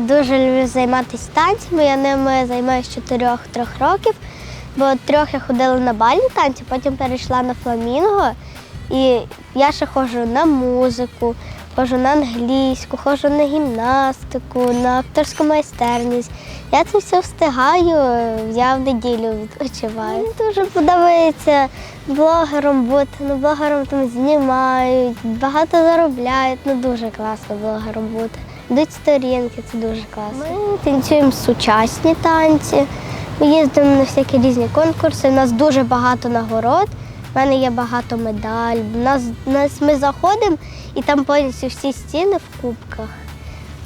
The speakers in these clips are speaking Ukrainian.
хочу займатися танцями. Я ними займаюся з 4 трьох років, бо трьох я ходила на бальні танці, потім перейшла на фламінго. І я ще ходжу на музику, ходжу на англійську, ходжу на гімнастику, на акторську майстерність. Я це все встигаю, я в неділю відпочиваю. Мені дуже подобається блогером бути. Ну, блогером там знімають, багато заробляють. Ну дуже класно блогером бути. Йдуть сторінки, це дуже класно. Ми танцюємо сучасні танці. Ми їздимо на всякі різні конкурси. У нас дуже багато нагород. У мене є багато медаль. У нас, нас ми заходимо і там повністю всі стіни в кубках.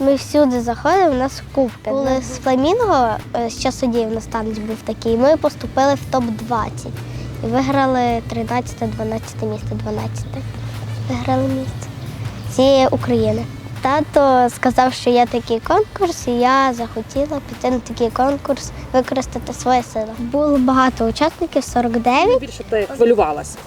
Ми всюди заходимо, у нас кубки. Були з фламінго, е, з часодії у нас танець був такий. Ми поступили в топ-20 і виграли 13-12 місце, 12 виграли місце цієї України. Тато сказав, що є такий конкурс, і я захотіла піти на такий конкурс, використати свої сили. Було багато учасників, 49 Більше ти хвилювалася.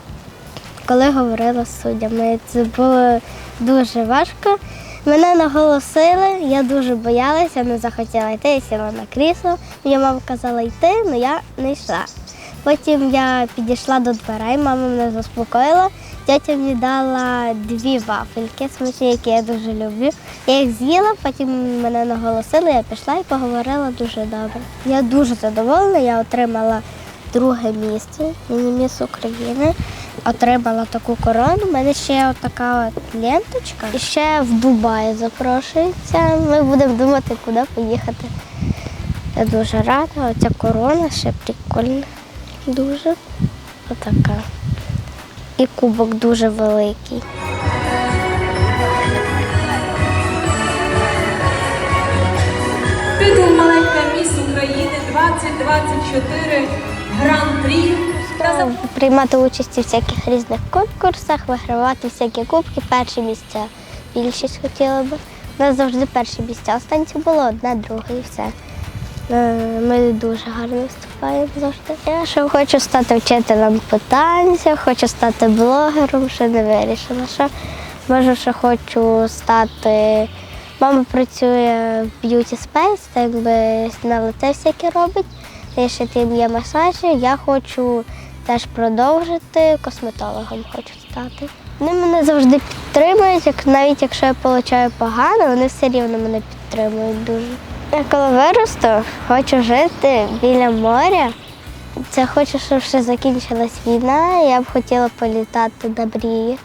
коли говорила з суддями. Це було дуже важко. Мене наголосили, я дуже боялася, не захотіла йти, я сіла на крісло. Моя мама казала йти, але я не йшла. Потім я підійшла до дверей, мама мене заспокоїла. Тетя мені дала дві вафельки смачні, які я дуже люблю. Я їх з'їла, потім мене наголосили, я пішла і поговорила дуже добре. Я дуже задоволена, я отримала друге місце, міні-міс України. Отримала таку корону. У мене ще така от ленточка. І ще в Дубаї запрошується. Ми будемо думати, куди поїхати. Я дуже рада. Оця корона ще прикольна. Дуже. Отака. І кубок дуже великий. Титул маленька міс України 2024 Гран-прі Приймати участь у всяких різних конкурсах, вигравати всякі кубки, перші місця. Більшість хотіла би. У нас завжди перші місця. Останнє було одне, друге і все. Е, Ми дуже гарно виступаємо завжди. Я ще хочу стати вчителем по хочу стати блогером, ще не вирішила. Що. Може, ще хочу стати. Мама працює в Beauty Space, так би на лице всяке робить. Я ще тим є масажі. Я хочу теж продовжити, косметологом хочу стати. Вони мене завжди підтримують, навіть якщо я получаю погано, вони все рівно мене підтримують дуже. Я коли виросту, хочу жити біля моря. Це хочу, щоб ще закінчилась війна. Я б хотіла політати на мрії.